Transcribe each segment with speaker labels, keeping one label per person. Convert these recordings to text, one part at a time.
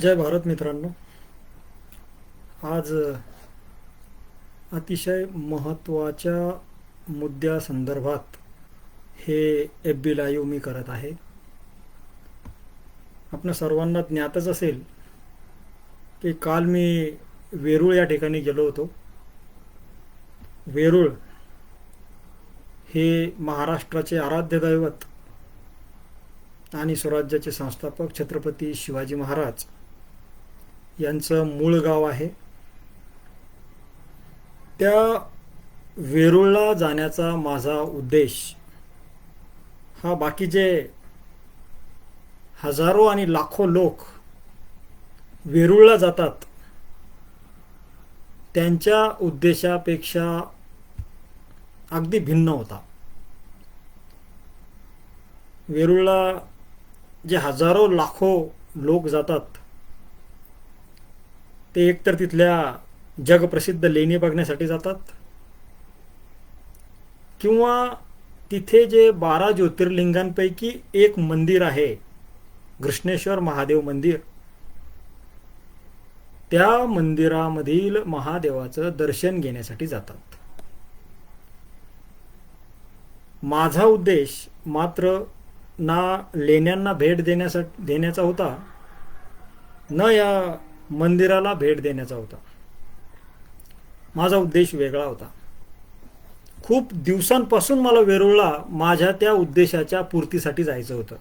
Speaker 1: जय भारत मित्रांनो. आज अतिशय महत्त्वाच्या मुद्द्यासंदर्भात हे एफ बी लाईव्ह मी करत आहे. आपणा सर्वांना ज्ञातच असेल की काल मी वेरूळ या ठिकाणी गेलो होतो. वेरूळ हे महाराष्ट्राचे आराध्य दैवत आणि स्वराज्याचे संस्थापक छत्रपती शिवाजी महाराज यांचं मूळ गाव आहे. त्या वेरूळला जाण्याचा माझा उद्देश हा बाकीचे हजारो आणि लाखो लोक वेरूळला जातात त्यांच्या उद्देशापेक्षा अगदी भिन्न होता. वेरूळला जे हजारो लाखो लोक जातात ते एकतर तिथल्या जगप्रसिद्ध लेणी बघण्यासाठी जातात. किंवा तिथे जे बारा ज्योतिर्लिंगांपैकी एक मंदिर आहे घृष्णेश्वर महादेव मंदिर. त्या मंदिरामधील महादेवाचं दर्शन घेण्यासाठी जातात. माझा उद्देश मात्र ना लेण्यांना भेट देण्यासाठी देण्याचा होता. न या मंदिराला भेट देण्याचा होता. माझा उद्देश वेगळा होता. खूप दिवसांपासून मला वेरूळला माझ्या त्या उद्देशाच्या पूर्तीसाठी जायचं होतं.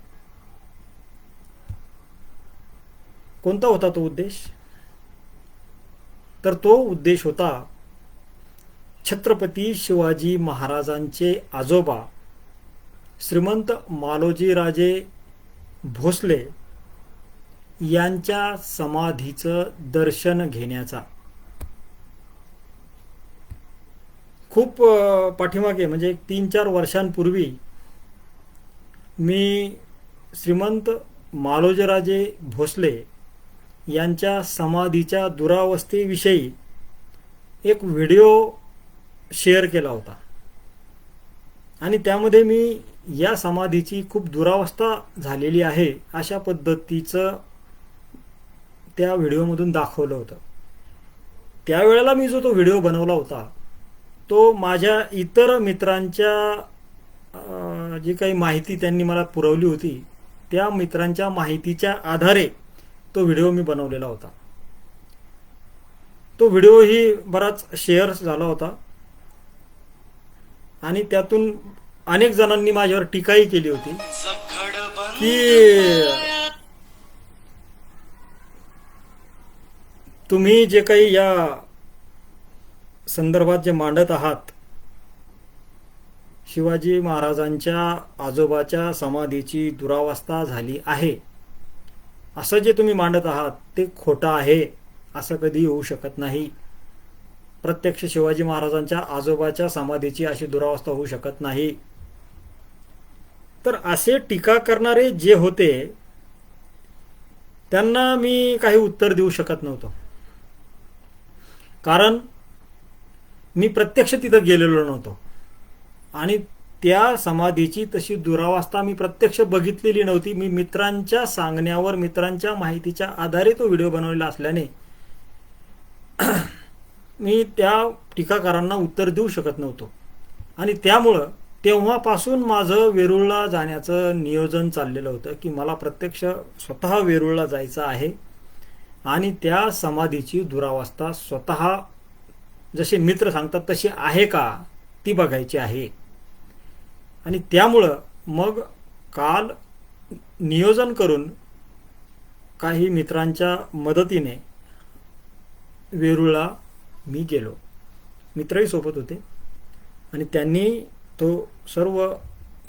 Speaker 1: कोणता होता तो उद्देश? तर तो उद्देश होता छत्रपती शिवाजी महाराजांचे आजोबा श्रीमंत मालोजीराजे भोसले यांच्या समाधीचं दर्शन घेण्याचा. खूप पाठीमागे म्हणजे तीन चार वर्षांपूर्वी मी श्रीमंत मालोजराजे भोसले यांच्या समाधीच्या दुरावस्थेविषयी एक व्हिडिओ शेअर केला होता. आणि त्यामध्ये मी या समाधीची खूप दुरावस्था झालेली आहे अशा पद्धतीचं त्या व्हिडिओमधून दाखवलं होतं. त्यावेळेला मी जो तो व्हिडिओ बनवला होता तो माझ्या इतर मित्रांच्या जी काही माहिती त्यांनी मला पुरवली होती त्या मित्रांच्या माहितीच्या आधारे तो व्हिडिओ मी बनवलेला होता. तो व्हिडिओही बराच शेअर झाला होता. आणि त्यातून अनेक जणांनी माझ्यावर टीकाही केली होती. की तुम्ही जे काही या संदर्भात जे मांडत आहात शिवाजी महाराजांच्या आजोबाच्या समाधीची दुरावस्था झाली आहे. असं जे तुम्ही मांडत आहात ते खोटं आहे असं कधी होऊ शकत नाही. प्रत्यक्ष शिवाजी महाराजांच्या आजोबाच्या समाधीची अशी दुरावस्था होऊ शकत नाही. तर असे टीका करणारे जे होते त्यांना मी काही उत्तर देऊ शकत नव्हतो. कारण मी प्रत्यक्ष तिथं गेलेलो नव्हतो. आणि त्या समाधीची तशी दुरावस्था मी प्रत्यक्ष बघितलेली नव्हती. मी मित्रांच्या सांगण्यावर मित्रांच्या माहितीच्या आधारे तो व्हिडिओ बनवलेला असल्याने मी त्या टीकाकारांना उत्तर देऊ शकत नव्हतो. आणि त्यामुळं तेव्हापासून माझं वेरूळला जाण्याचं नियोजन चाललेलं होतं की मला प्रत्यक्ष स्वतः वेरूळला जायचं आहे. आणि त्या समाधीची दुरावस्था स्वतः जसे मित्र सांगतात तशी आहे का ती बघायची आहे. आणि त्यामुळं मग काल नियोजन करून काही मित्रांच्या मदतीने वेरूळला मी गेलो. मित्रही सोबत होते. आणि त्यांनी तो सर्व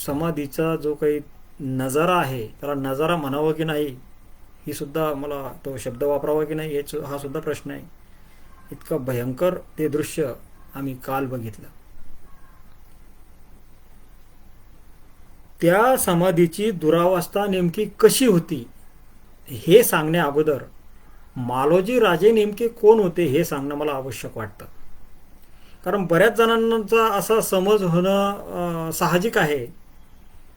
Speaker 1: समाधीचा जो काही नजारा आहे त्याला नजारा म्हणावं की नाही ही सुद्धा मला तो शब्द वापरावा की नाही याच हा सुद्धा प्रश्न आहे. इतकं भयंकर ते दृश्य आम्ही काल बघितलं. त्या समाधीची दुरावस्था नेमकी कशी होती हे सांगण्या अगोदर मालोजी राजे नेमके कोण होते हे सांगणं मला आवश्यक वाटतं. कारण बऱ्याच जणांचा असा समज होणं साहजिक आहे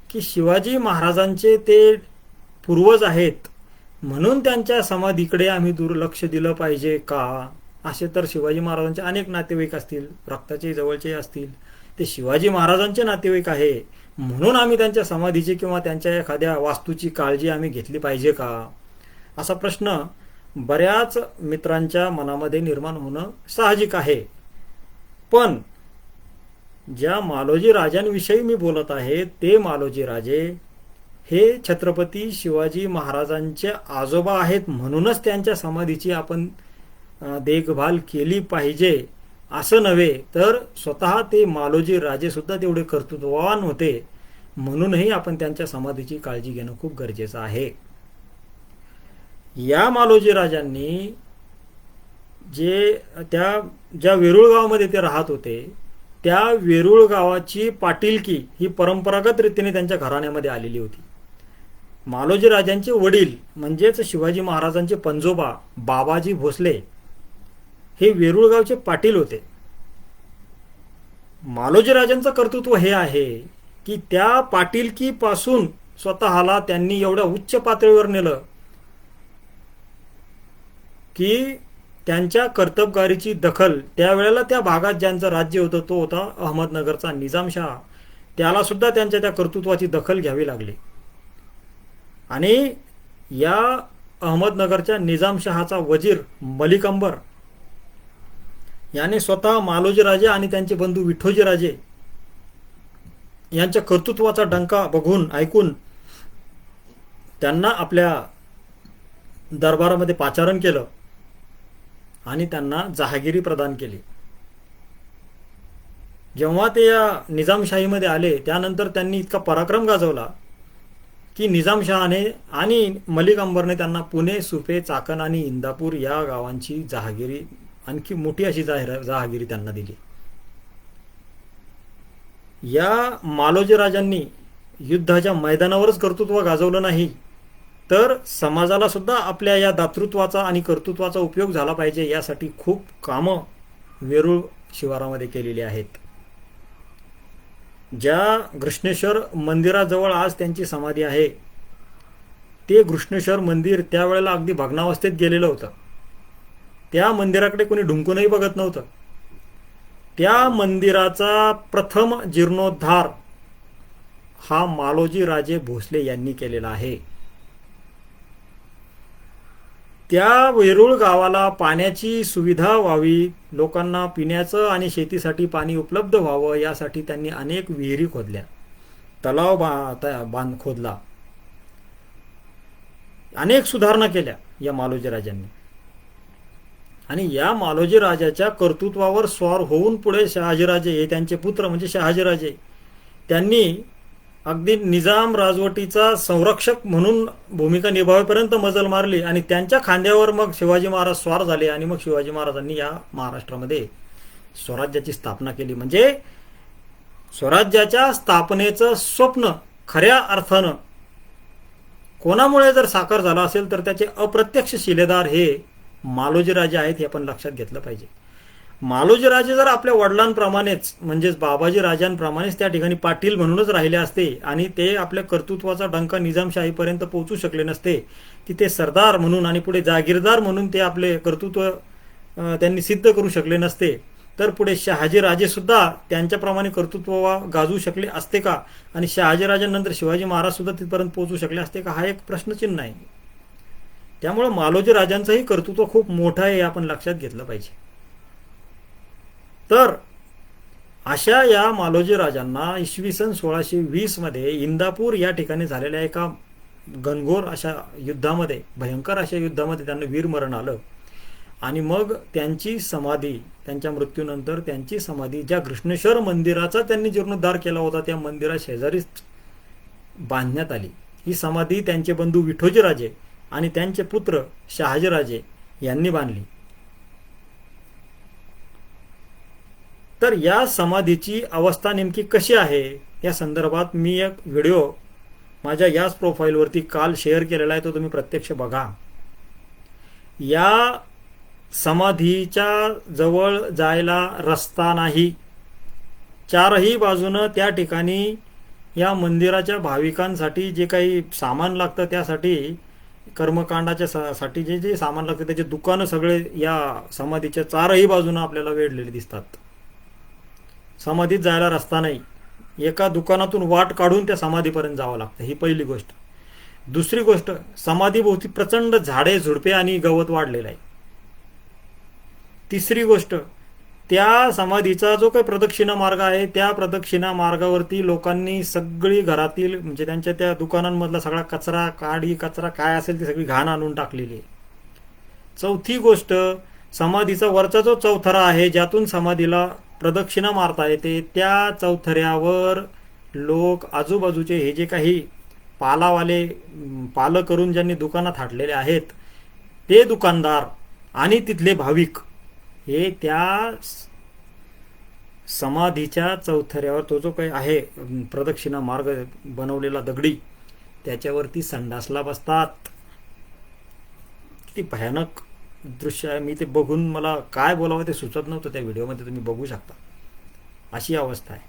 Speaker 1: की शिवाजी महाराजांचे ते पूर्वज आहेत म्हणून त्यांच्या समाधीकडे आम्ही दुर्लक्ष दिलं पाहिजे का? असे तर शिवाजी महाराजांचे अनेक नातेवाईक असतील रक्ताचे जवळचे असतील. ते शिवाजी महाराजांचे नातेवाईक आहे. म्हणून आम्ही त्यांच्या समाधीची किंवा त्यांच्या एखाद्या वास्तूची काळजी आम्ही घेतली पाहिजे का? असा प्रश्न बऱ्याच मित्रांच्या मनामध्ये निर्माण होणं साहजिक आहे. पण ज्या मालोजी राजांविषयी मी बोलत आहे ते मालोजी राजे हे छत्रपती शिवाजी महाराजांचे आजोबा आहेत म्हणूनच त्यांच्या समाधीची आपण देखभाल केली पाहिजे. असं नव्हे तर स्वतः ते मालोजी राजेसुद्धा तेवढे कर्तृत्ववान होते. म्हणूनही आपण त्यांच्या समाधीची काळजी घेणं खूप गरजेचं आहे. या मालोजी राजांनी जे त्या ज्या वेरूळ गावामध्ये ते राहत होते त्या वेरूळ गावाची पाटीलकी ही परंपरागत रीतीने त्यांच्या घराण्यामध्ये आलेली होती. मालोजी राजांचे वडील म्हणजेच शिवाजी महाराजांचे पंजोबा बाबाजी भोसले हे वेरुळगावचे पाटील होते. मालोजी राजांचं कर्तृत्व हे आहे की त्या पाटीलकीपासून स्वतःला त्यांनी एवढ्या उच्च पातळीवर नेलं की त्यांच्या कर्तबगारीची दखल त्यावेळेला त्या भागात ज्यांचं राज्य होतं तो होता अहमदनगरचा निजामशाह. त्याला सुद्धा त्यांच्या त्या कर्तृत्वाची दखल घ्यावी लागली. आणि या अहमदनगरच्या निजामशहाचा वजीर मलिक अंबर याने स्वतः मालोजी राजे आणि त्यांचे बंधू विठोजी राजे यांच्या कर्तृत्वाचा डंका बघून ऐकून त्यांना आपल्या दरबारामध्ये पाचारण केलं आणि त्यांना जहागिरी प्रदान केली. जेव्हा ते या निजामशाहीमध्ये आले त्यानंतर त्यांनी इतका पराक्रम गाजवला की निजामशहाने आणि मलिक अंबरने त्यांना पुणे सुपे चाकण आणि इंदापूर या गावांची जहागिरी आणखी मोठी अशी जाहीर जहागिरी त्यांना दिली. या मालोजी राजांनी युद्धाच्या मैदानावरच कर्तृत्व गाजवलं नाही तर समाजाला सुद्धा आपल्या या दातृत्वाचा आणि कर्तृत्वाचा उपयोग झाला पाहिजे यासाठी खूप कामं वेरूळ शिवारामध्ये केलेली आहेत. ज्या घृष्णेश्वर मंदिराजवळ आज त्यांची समाधी आहे ते घृष्णेश्वर मंदिर त्यावेळेला अगदी भग्नावस्थेत गेलेलं होतं. त्या मंदिराकडे कोणी ढुंकूनही बघत नव्हतं. त्या मंदिराचा प्रथम जीर्णोद्धार हा मालोजी राजे भोसले यांनी केलेला आहे. त्या वेरूळ गावाला पाण्याची सुविधा व्हावी लोकांना पिण्याचं आणि शेतीसाठी पाणी उपलब्ध व्हावं यासाठी त्यांनी अनेक विहिरी खोदल्या. तलाव बा त- बांध खोदला. अनेक सुधारणा केल्या या मालोजी राजांनी. आणि या मालोजी राजाच्या कर्तृत्वावर स्वार होऊन पुढे शहाजीराजे हे त्यांचे पुत्र म्हणजे शहाजीराजे. त्यांनी अगदी निजाम राजवटीचा संरक्षक म्हणून भूमिका निभावेपर्यंत मजल मारली आणि त्यांच्या खांद्यावर मग शिवाजी महाराज स्वार झाले आणि मग शिवाजी महाराजांनी या महाराष्ट्रामध्ये स्वराज्याची स्थापना केली. म्हणजे स्वराज्याच्या स्थापनेचं स्वप्न खऱ्या अर्थानं कोणामुळे जर साकार झाला असेल तर त्याचे अप्रत्यक्ष शिलेदार हे मालोजी राजे आहेत हे आपण लक्षात घेतलं पाहिजे. मालोजी राजे जर आपल्या वडिलांप्रमाणेच म्हणजेच बाबाजी राजांप्रमाणेच त्या ठिकाणी पाटील म्हणूनच राहिले असते आणि ते आपल्या कर्तृत्वाचा डंका निजामशाहीपर्यंत पोहोचू शकले नसते तिथे सरदार म्हणून आणि पुढे जागीरदार म्हणून ते आपले कर्तृत्व त्यांनी सिद्ध करू शकले नसते. तर पुढे शहाजी सुद्धा त्यांच्याप्रमाणे कर्तृत्व गाजवू शकले असते का? आणि शहाजी राजांनंतर शिवाजी महाराज सुद्धा तिथपर्यंत पोहोचू शकले असते का? हा एक प्रश्नचिन्ह आहे त्यामुळे मालोजी राजांचंही कर्तृत्व खूप मोठं आहे हे आपण लक्षात घेतलं पाहिजे. तर अशा या मालोजी राजांना इसवी सन सोळाशे वीसमध्ये इंदापूर या ठिकाणी झालेल्या एका घनघोर अशा युद्धामध्ये भयंकर अशा युद्धामध्ये त्यांना वीरमरण आलं. आणि मग त्यांची समाधी त्यांच्या मृत्यूनंतर त्यांची समाधी ज्या कृष्णेश्वर मंदिराचा त्यांनी जीर्णोद्धार केला होता त्या मंदिरा शेजारीच बांधण्यात आली. ही समाधी त्यांचे बंधू विठोजीराजे आणि त्यांचे पुत्र शहाजीराजे यांनी बांधली. तर या समाधीची अवस्था नेमकी कशी आहे? या संदर्भात मी एक व्हिडिओ माझ्या याच प्रोफाईलवरती काल शेअर केलेला आहे तो तुम्ही प्रत्यक्ष बघा. या समाधीच्या जवळ जायला रस्ता नाही. चारही बाजूनं त्या ठिकाणी या मंदिराच्या भाविकांसाठी जे काही सामान लागतं त्यासाठी कर्मकांडाच्या सा- साठी जे जे सामान लागतं त्याचे दुकानं सगळे या समाधीच्या चारही बाजूनं आपल्याला वेढलेले दिसतात. समाधीत जायला रस्ता नाही. एका दुकानातून वाट काढून त्या समाधीपर्यंत जावं लागतं. ही पहिली गोष्ट. दुसरी गोष्ट समाधीभोवती प्रचंड झाडे झुडपे आणि गवत वाढलेलं आहे. तिसरी गोष्ट त्या समाधीचा जो काही प्रदक्षिणा मार्ग आहे त्या प्रदक्षिणा मार्गावरती लोकांनी सगळी घरातील म्हणजे त्यांच्या त्या दुकानांमधला सगळा कचरा काडी कचरा काय असेल ती सगळी घाण आणून टाकलेली आहे. चौथी गोष्ट समाधीचा वरचा जो चौथरा आहे ज्यातून समाधीला प्रदक्षिणा मारता येते. त्या चौथऱ्यावर लोक आजूबाजूचे हे जे काही पालावाले पालं करून ज्यांनी दुकानात हाटलेले आहेत ते दुकानदार आणि तिथले भाविक हे त्या समाधीच्या चौथऱ्यावर तो जो काही आहे प्रदक्षिणा मार्ग बनवलेला दगडी त्याच्यावरती संडासला बसतात. किती भयानक दृश्य आहे. मी ते बघून मला काय बोलावं ते सुचत नव्हतं. त्या व्हिडिओमध्ये तुम्ही बघू शकता. अशी अवस्था आहे.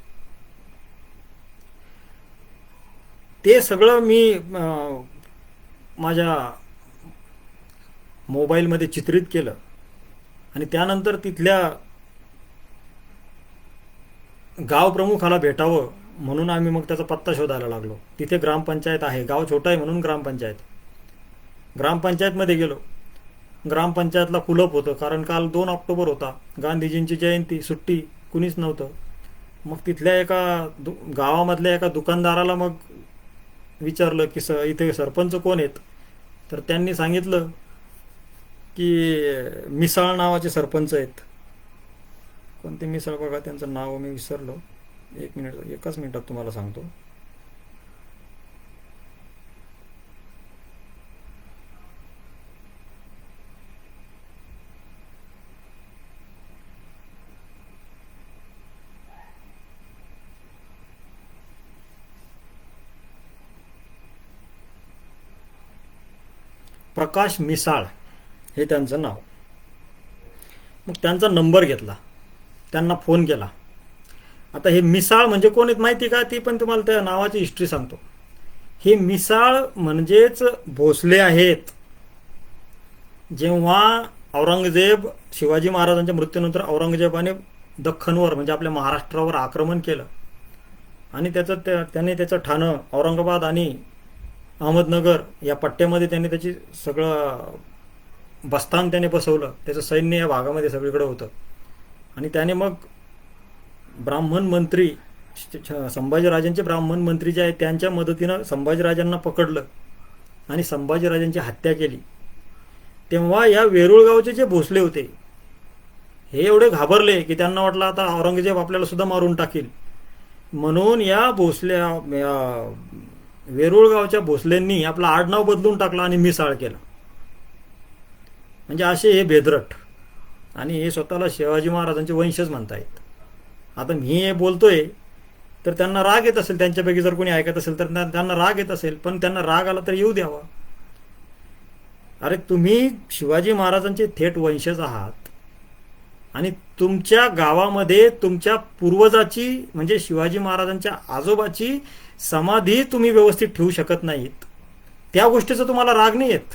Speaker 1: ते सगळं मी माझ्या मोबाईलमध्ये चित्रित केलं. आणि त्यानंतर तिथल्या गाव प्रमुखाला भेटावं म्हणून आम्ही मग त्याचा पत्ता शोधायला लागलो. तिथे ग्रामपंचायत आहे. गाव छोटं आहे म्हणून ग्रामपंचायत. ग्रामपंचायतमध्ये गेलो. ग्रामपंचायतला कुलप होतं कारण काल दोन ऑक्टोबर होता. गांधीजींची जयंती सुट्टी कुणीच नव्हतं. मग तिथल्या एका दु गावामधल्या एका दुकानदाराला मग विचारलं की स इथे सरपंच कोण आहेत? तर त्यांनी सांगितलं की मिसाळ नावाचे सरपंच आहेत. कोणते मिसळ? बघा त्यांचं नाव मी विसरलो. एक मिनिट एकाच मिनिटात तुम्हाला सांगतो. प्रकाश मिसाळ हे त्यांचं नाव. मग त्यांचा नंबर घेतला. त्यांना फोन केला. आता हे मिसाळ म्हणजे कोण आहेत माहिती का? ती पण तुम्हाला त्या नावाची हिस्ट्री सांगतो. हे मिसाळ म्हणजेच भोसले आहेत. जेव्हा औरंगजेब शिवाजी महाराजांच्या मृत्यूनंतर औरंगजेबाने दख्खनवर म्हणजे आपल्या महाराष्ट्रावर आक्रमण केलं. आणि त्याचं त्या त्याने त्याचं ठाणं औरंगाबाद आणि अहमदनगर या पट्ट्यामध्ये त्यांनी त्याची सगळं बस्तान त्याने बसवलं. त्याचं सैन्य या भागामध्ये सगळीकडे होतं. आणि त्याने मग ब्राह्मण मंत्री संभाजीराजांचे ब्राह्मण मंत्री जे आहेत त्यांच्या मदतीनं संभाजीराजांना पकडलं आणि संभाजीराजांची हत्या केली. तेव्हा या वेरूळगावचे जे भोसले होते हे एवढे घाबरले की त्यांना वाटलं आता औरंगजेब आपल्याला सुद्धा मारून टाकील. म्हणून या भोसल्या वेरुळगावच्या भोसलेंनी आपलं आडनाव बदलून टाकलं आणि मिसाळ केला. म्हणजे असे हे बेदरट. आणि हे स्वतःला शिवाजी महाराजांचे वंशज म्हणतायत. आता मी हे बोलतोय तर त्यांना राग येत असेल त्यांच्यापैकी जर कोणी ऐकत असेल तर त्यांना राग येत असेल पण त्यांना राग आला तर येऊ द्यावा. अरे तुम्ही शिवाजी महाराजांचे थेट वंशज आहात. आणि तुमच्या गावामध्ये तुमच्या पूर्वजाची म्हणजे शिवाजी महाराजांच्या आजोबाची समाधी तुम्ही व्यवस्थित ठेवू शकत नाहीत. त्या गोष्टीचा तुम्हाला राग नाही येत.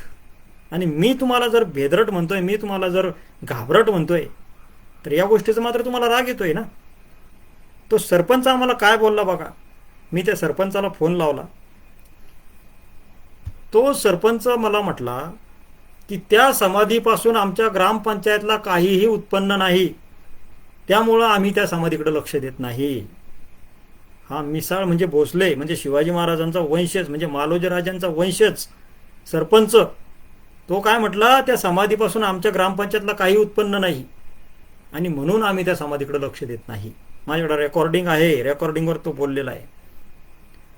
Speaker 1: आणि मी तुम्हाला जर भेदरट म्हणतोय मी तुम्हाला जर घाबरट म्हणतोय तर या गोष्टीचा मात्र तुम्हाला राग येतोय ना? तो सरपंच आम्हाला काय बोलला बघा? मी त्या सरपंचाला फोन लावला. तो सरपंच मला म्हटला की त्या समाधीपासून आमच्या ग्रामपंचायतला काहीही उत्पन्न नाही. त्यामुळं आम्ही त्या समाधीकडे लक्ष देत नाही. हा मिसाळ म्हणजे भोसले म्हणजे शिवाजी महाराजांचा वंशज म्हणजे मालोजी राजांचा वंशज सरपंच. तो काय म्हटला त्या समाधीपासून आमच्या ग्रामपंचायतला काही उत्पन्न नाही. आणि म्हणून आम्ही त्या समाधीकडे लक्ष देत नाही. माझ्याकडे रेकॉर्डिंग आहे रेकॉर्डिंगवर तो बोललेला आहे.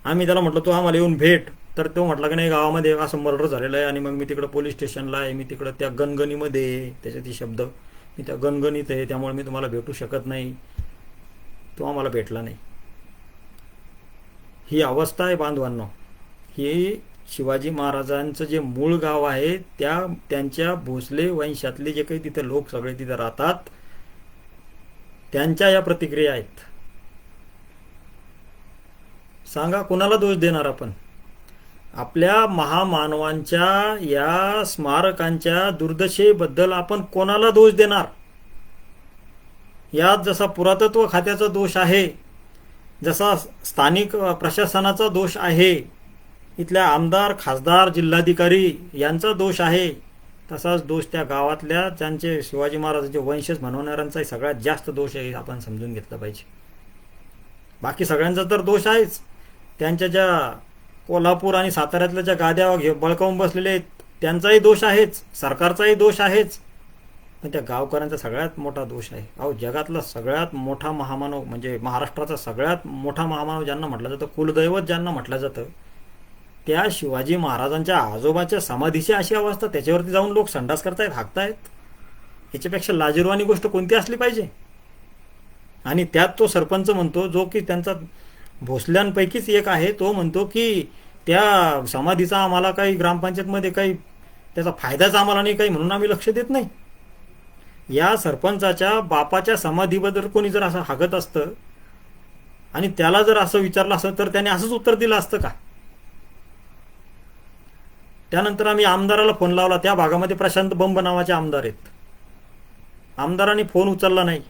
Speaker 1: आम्ही त्याला म्हटलं तो आम्हाला येऊन भेट. तर तो म्हटला की नाही गावामध्ये असं मर्डर झालेलं आहे आणि मग मी तिकडं पोलीस स्टेशनला आहे मी तिकडं त्या गणगणीमध्ये आहे. त्याच्यात ती शब्द मी त्या गणगणीत आहे त्यामुळे मी तुम्हाला भेटू शकत नाही. तो आम्हाला भेटला नाही. ही अवस्था आहे बांधवांनो. ही शिवाजी महाराजांचं जे मूळ गाव आहे त्या त्यांच्या भोसले वंशातले जे काही तिथे लोक सगळे तिथे राहतात त्यांच्या या प्रतिक्रिया आहेत. सांगा कुणाला दोष देणार आपण? आपल्या महामानवांच्या या स्मारकांच्या दुर्दशेबद्दल आपण कोणाला दोष देणार? यात जसा पुरातत्व खात्याचा दोष आहे जसा स्थानिक प्रशासनाचा दोष आहे इथल्या आमदार खासदार जिल्हाधिकारी यांचा दोष आहे तसाच दोष त्या गावातल्या त्यांचे शिवाजी महाराजांचे वंशज म्हणवणाऱ्यांचाही सगळ्यात जास्त दोष आहे हे आपण समजून घेतलं पाहिजे. बाकी सगळ्यांचा तर दोष आहेच. त्यांच्या ज्या कोल्हापूर आणि साताऱ्यातल्या ज्या गाद्या घे बळकावून बसलेले आहेत त्यांचाही दोष आहेच. सरकारचाही दोष आहेच. पण त्या गावकऱ्यांचा सगळ्यात मोठा दोष आहे. अहो जगातला सगळ्यात मोठा महामानव म्हणजे महाराष्ट्राचा सगळ्यात मोठा महामानव ज्यांना म्हटलं जातं कुलदैवत ज्यांना म्हटलं जातं त्या शिवाजी महाराजांच्या आजोबाच्या समाधीची अशी अवस्था त्याच्यावरती जाऊन लोक संडास करतायत हाकतायत. याच्यापेक्षा लाजीरवानी गोष्ट कोणती असली पाहिजे? आणि त्यात तो सरपंच म्हणतो जो की त्यांचा भोसल्यांपैकीच एक आहे तो म्हणतो की त्या समाधीचा आम्हाला काही ग्रामपंचायतमध्ये काही त्याचा फायदाच आम्हाला नाही काही म्हणून आम्ही लक्ष देत नाही. या सरपंचाच्या बापाच्या समाधीबद्दल कोणी जर असं हागत असतं आणि त्याला जर असं विचारलं असतं तर त्याने असंच उत्तर दिलं असतं का? त्यानंतर आम्ही आमदाराला फोन लावला. त्या भागामध्ये प्रशांत बंब नावाचे आमदार आहेत. आमदारांनी फोन उचलला नाही.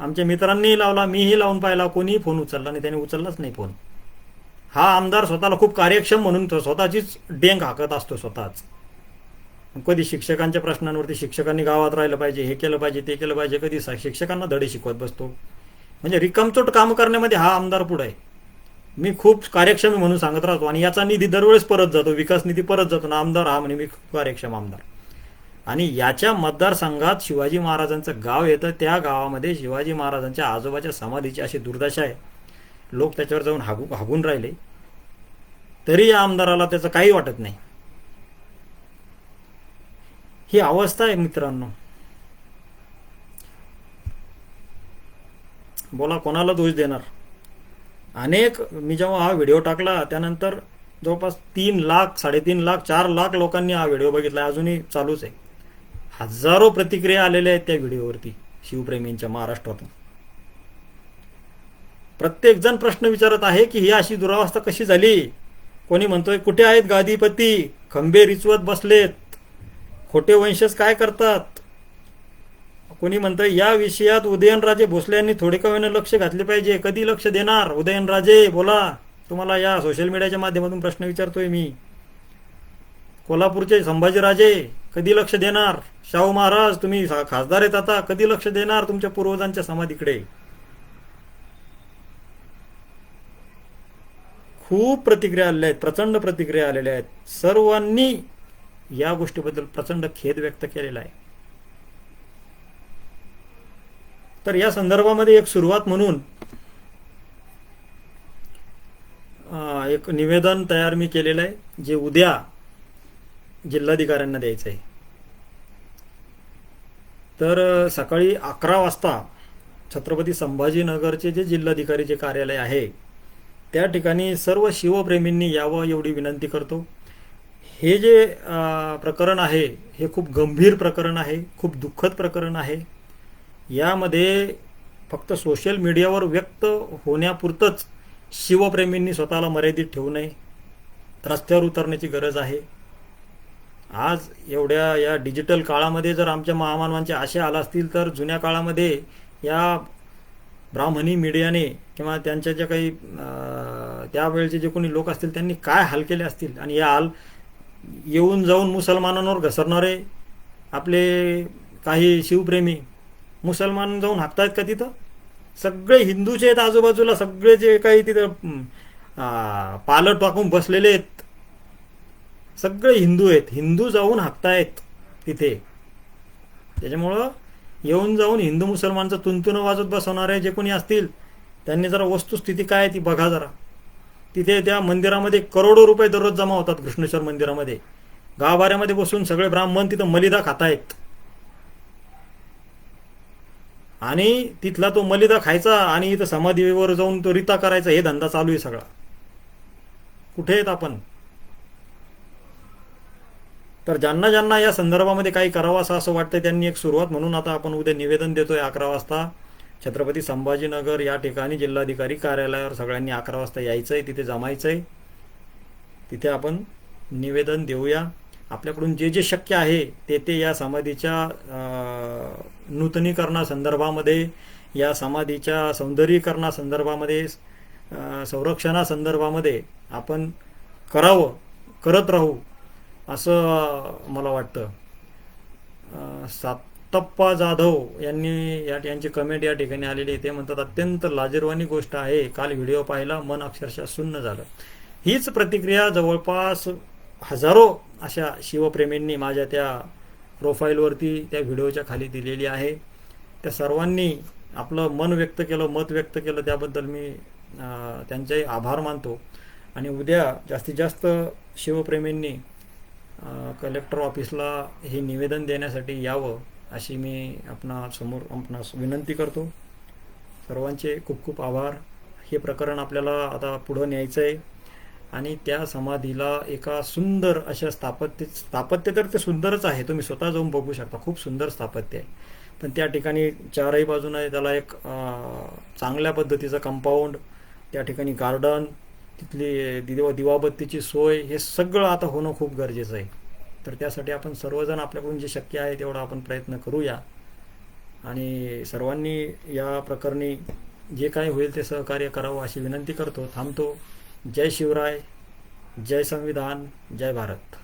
Speaker 1: आमच्या मित्रांनीही लावला मीही लावून पाहिला कोणीही फोन उचलला नाही त्याने उचललाच नाही फोन. हा आमदार स्वतःला खूप कार्यक्षम म्हणून तो स्वतःचीच डेंग हाकत असतो स्वतःच. कधी शिक्षकांच्या प्रश्नांवरती शिक्षकांनी गावात राहिलं पाहिजे हे केलं पाहिजे ते केलं पाहिजे कधी शिक्षकांना धडे शिकवत बसतो. म्हणजे रिकामचोट काम करण्यामध्ये हा आमदार पुढे आहे. मी खूप कार्यक्षम म्हणून सांगत राहतो आणि याचा निधी दरवेळेस परत जातो विकास निधी परत जातो ना आमदार हा म्हणे मी कार्यक्षम आमदार. आणि याच्या मतदारसंघात शिवाजी महाराजांचं गाव येतं त्या गावामध्ये शिवाजी महाराजांच्या आजोबाच्या समाधीची अशी दुर्दशा आहे. लोक त्याच्यावर जाऊन हागू हागून राहिले. तरी या आमदाराला त्याचं काही वाटत नाही. ही अवस्था आहे मित्रांनो. बोला कोणाला दोष देणार? अनेक मी जेव्हा हा व्हिडिओ टाकला त्यानंतर जवळपास तीन लाख साडेतीन लाख चार लाख लोकांनी हा व्हिडिओ बघितला. अजूनही चालूच आहे. हजारो प्रतिक्रिया आलेल्या आहेत त्या व्हिडिओवरती शिवप्रेमींच्या महाराष्ट्रातून. प्रत्येक जण प्रश्न विचारत आहे की ही अशी दुरावस्था कशी झाली? कोणी म्हणतोय कुठे आहेत गादीपती? खंबे रिचवत बसलेत. खोटे वंशज काय करतात? कोणी म्हणतं या विषयात उदयनराजे भोसले यांनी थोडे का होईना लक्ष घातले पाहिजे. कधी लक्ष देणार? उदयनराजे बोला. तुम्हाला या सोशल मीडियाच्या माध्यमातून प्रश्न विचारतोय मी. कोल्हापूरचे संभाजीराजे कधी लक्ष देणार? शाहू महाराज तुम्ही खासदार आहेत आता. कधी लक्ष देणार तुमच्या पूर्वजांच्या समाधीकडे? खूप प्रतिक्रिया आलेल्या आहेत प्रचंड प्रतिक्रिया आलेल्या आहेत. सर्वांनी या गोष्टीबद्दल प्रचंड खेद व्यक्त केलेला आहे. तर या संदर्भामध्ये एक सुरुवात म्हणून एक निवेदन तयार मी केलेलं आहे जे उद्या जिल्हाधिकाऱ्यांना द्यायचं आहे. तर सकाळी अकरा वाजता छत्रपती संभाजीनगरचे जे जिल्हाधिकारी जे कार्यालय आहे त्या ठिकाणी सर्व शिवप्रेमींनी यावं एवढी विनंती करतो. हे जे प्रकरण आहे हे खूप गंभीर प्रकरण आहे खूप दुःखद प्रकरण आहे. यामध्ये फक्त सोशल मीडियावर व्यक्त होण्यापुरतंच शिवप्रेमींनी स्वतःला मर्यादित ठेवू नये रस्त्यावर उतरण्याची गरज आहे. आज एवढ्या या डिजिटल काळामध्ये जर आमच्या महामानवांचे आशे आला असतील तर जुन्या काळामध्ये या ब्राह्मणी मीडियाने किंवा त्यांच्या ज्या काही अं, त्यावेळचे जे कोणी लोक असतील त्यांनी काय हाल केले असतील? आणि या हाल येऊन जाऊन मुसलमानांवर घसरणारे आपले काही शिवप्रेमी मुसलमान जाऊन हाकतायत का तिथं? सगळे हिंदूचे आहेत आजूबाजूला सगळे जे काही तिथं पालट टाकून बसलेले आहेत. सगळे हिंदू आहेत. हिंदू जाऊन हाकतायत तिथे. त्याच्यामुळं येऊन जाऊन हिंदू मुसलमानचं तुंतुनं वाजत बसवणारे जे कोणी असतील त्यांनी जरा वस्तुस्थिती काय आहे ती बघा जरा. तिथे त्या मंदिरामध्ये करोडो रुपये दररोज जमा होतात कृष्णेश्वर मंदिरामध्ये. गाभाऱ्यामध्ये बसून सगळे ब्राह्मण तिथं मलिदा खातायत. आणि तिथला तो मलिदा खायचा आणि इथं समाधीवर जाऊन तो रिता करायचा हे धंदा चालू आहे सगळा. कुठे आहेत आपण? तर ज्यांना ज्यांना या संदर्भामध्ये काही करावं असं असं वाटतं त्यांनी एक सुरुवात म्हणून आता आपण उद्या निवेदन देतोय अकरा वाजता. छत्रपती संभाजीनगर या ठिकाणी जिल्हाधिकारी कार्यालयावर सगळ्यांनी अकरा वाजता यायचं आहे तिथे जमायचं आहे तिथे आपण निवेदन देऊया. आपल्याकडून जे जे शक्य आहे ते ते या समाधीच्या नूतनीकरणासंदर्भामध्ये या समाधीच्या सौंदर्यीकरणासंदर्भामध्ये संरक्षणासंदर्भामध्ये आपण करावं करत राहू असं मला वाटतं. सात तप्पा जाधव यांनी या यांची कमेंट या ठिकाणी आलेली आहे. ते म्हणतात अत्यंत लाजीरवाणी गोष्ट आहे. काल व्हिडिओ पाहिला मन अक्षरशः सुन्न झालं. हीच प्रतिक्रिया जवळपास हजारो अशा शिवप्रेमींनी माझ्या त्या प्रोफाईलवरती त्या व्हिडिओच्या खाली दिलेली आहे. त्या सर्वांनी आपलं मन व्यक्त केलं मत व्यक्त केलं त्याबद्दल मी अ, त्यांचे आभार मानतो. आणि उद्या जास्तीत जास्त शिवप्रेमींनी कलेक्टर ऑफिसला हे निवेदन देण्यासाठी यावं. अशी मी आपणा समोर आपणास विनंती करतो. सर्वांचे खूप खूप आभार. हे प्रकरण आपल्याला आता पुढं न्यायचं आहे आणि त्या समाधीला एका सुंदर अशा स्थापत्य स्थापत्य तर ते सुंदरच आहे. तुम्ही स्वतः जाऊन बघू शकता. खूप सुंदर स्थापत्य आहे. पण त्या ठिकाणी चारही बाजूने त्याला एक चांगल्या पद्धतीचं कंपाऊंड त्या ठिकाणी गार्डन तिथली दिवा दिवाबत्तीची सोय हे सगळं आता होणं खूप गरजेचं आहे. तर त्यासाठी आपण सर्वजण आपल्याकडून जे शक्य आहे तेवढा आपण प्रयत्न करूया. आणि सर्वांनी या प्रकरणी जे काही होईल ते सहकार्य करावं अशी विनंती करतो. थांबतो. जय शिवराय. जय संविधान. जय भारत.